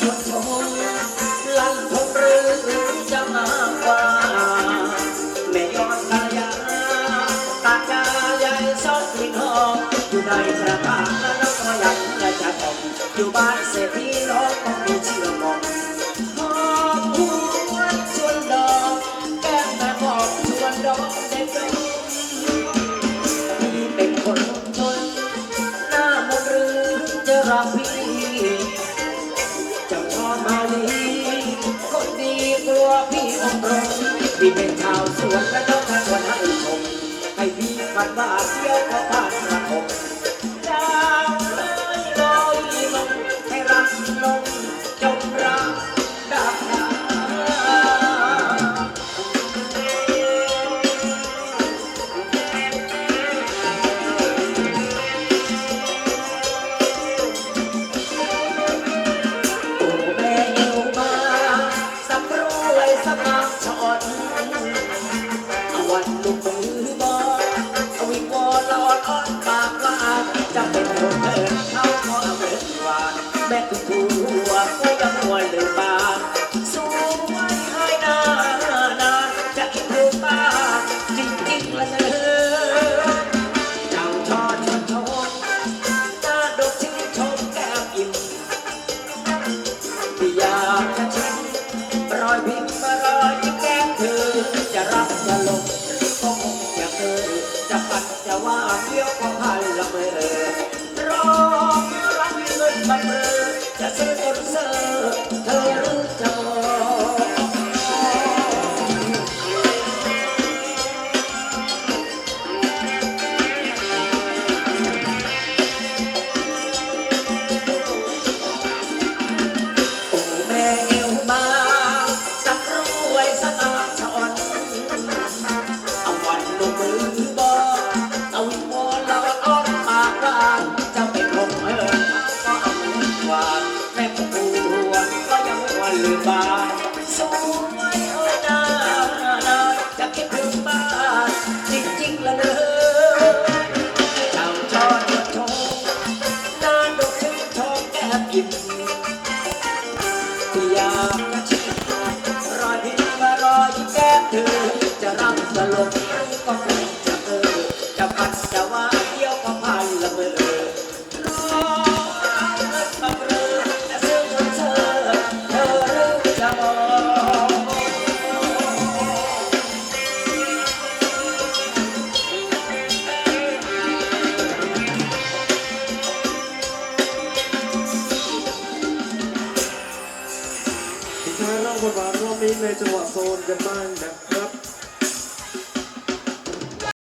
ชดชมลันทมหรือจะมากวาแม่ยอดตายาตากายายซอดกลิ่นหอมอยู่ในกระถางแล้วก็อยากจะชมอยู่บ้านเศรษฐ จะพอมาดีคนดีตัวพี่องค์รงที่เป็นชาวสวนและต้องกรวันใมือบอเอาวิงวอนละอ่อนอ่อนปากว่าจะเป็นคนเดินเข้าขอเบิดหวานแม่คุณผัวก็ยังหัวเลยบานสวยให้นาหน้าจะคิดถึงบ้านจริงๆละเนอเจ้าชอชอนชมหน้าดกชื่นชมแก้มอิ่มที่อยากจะชิมรอยพิมพ์รอย รับเบังเออจะซื้อจนเซอร์เธอรู้จอโอ้แม่เอวมาสักรวยสักอาชอนเอาวันลงมือบอเวานแม่ผู้หัวก็ยังวันลืมบานสวยเอ้นานาจะคิดถึงบ้านจริงๆละเนอเจ้าชอดชมนานดกชื่นชมแก้มอิ่มที่อยากจะชิมรอยพิมพ์รอยแก้มเธอจะรักจะหลงก็คง ทิ้งท้ายเล่าบทบาทรอบนี้ในจังหวะโซนกันบ้างนะครับ